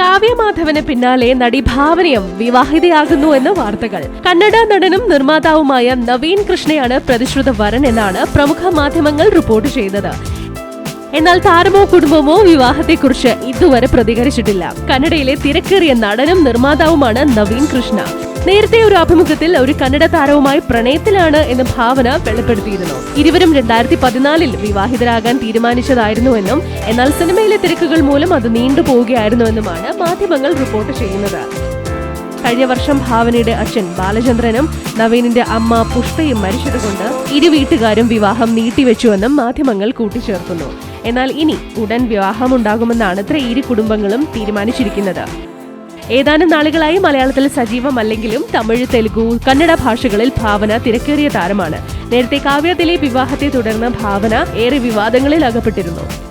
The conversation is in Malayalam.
കാവ്യമാധവന് പിന്നാലെ നടി ഭാവനയും വിവാഹിതയാകുന്നു എന്ന വാർത്തകൾ. കന്നഡ നടനും നിർമ്മാതാവുമായ നവീൻ കൃഷ്ണയാണ് പ്രതിശ്രുത വരൻ എന്നാണ് പ്രമുഖ മാധ്യമങ്ങൾ റിപ്പോർട്ട് ചെയ്തത് എന്നാൽ താരമോ കുടുംബമോ വിവാഹത്തെക്കുറിച്ച് ഇതുവരെ പ്രതികരിച്ചിട്ടില്ല. കന്നഡയിലെ തിരക്കേറിയ നടനും നിർമ്മാതാവുമാണ് നവീൻ കൃഷ്ണ. നേരത്തെ ഒരു അഭിമുഖത്തിൽ ഒരു കന്നഡ താരവുമായി പ്രണയത്തിലാണ് എന്ന ഭാവന വെളിപ്പെടുത്തിയിരുന്നു. ഇരുവരും രണ്ടായിരത്തി പതിനാലിൽ വിവാഹിതരാകാൻ തീരുമാനിച്ചതായിരുന്നുവെന്നും എന്നാൽ സിനിമയിലെ തിരക്കുകൾ മൂലം അത് നീണ്ടുപോവുകയായിരുന്നുവെന്നുമാണ് മാധ്യമങ്ങൾ റിപ്പോർട്ട് ചെയ്യുന്നത്. കഴിഞ്ഞ വർഷം ഭാവനയുടെ അച്ഛൻ ബാലചന്ദ്രനും നവീനിന്റെ അമ്മ പുഷ്പയും മരിച്ചതുകൊണ്ട് ഇരു വീട്ടുകാരും വിവാഹം നീട്ടിവെച്ചുവെന്നും മാധ്യമങ്ങൾ കൂട്ടിച്ചേർക്കുന്നു. എന്നാൽ ഇനി ഉടൻ വിവാഹമുണ്ടാകുമെന്നാണ് ഇത്ര ഇരു കുടുംബങ്ങളും തീരുമാനിച്ചിരിക്കുന്നത്. ഏതാനും നാളുകളായി മലയാളത്തിൽ സജീവമല്ലെങ്കിലും തമിഴ് തെലുഗു കന്നഡ ഭാഷകളിൽ ഭാവന തിരക്കേറിയ താരമാണ്. നേരത്തെ കാവ്യ ദിലീപ് വിവാഹത്തെ തുടർന്ന് ഭാവന ഏറെ വിവാദങ്ങളിൽ അകപ്പെട്ടിരുന്നു.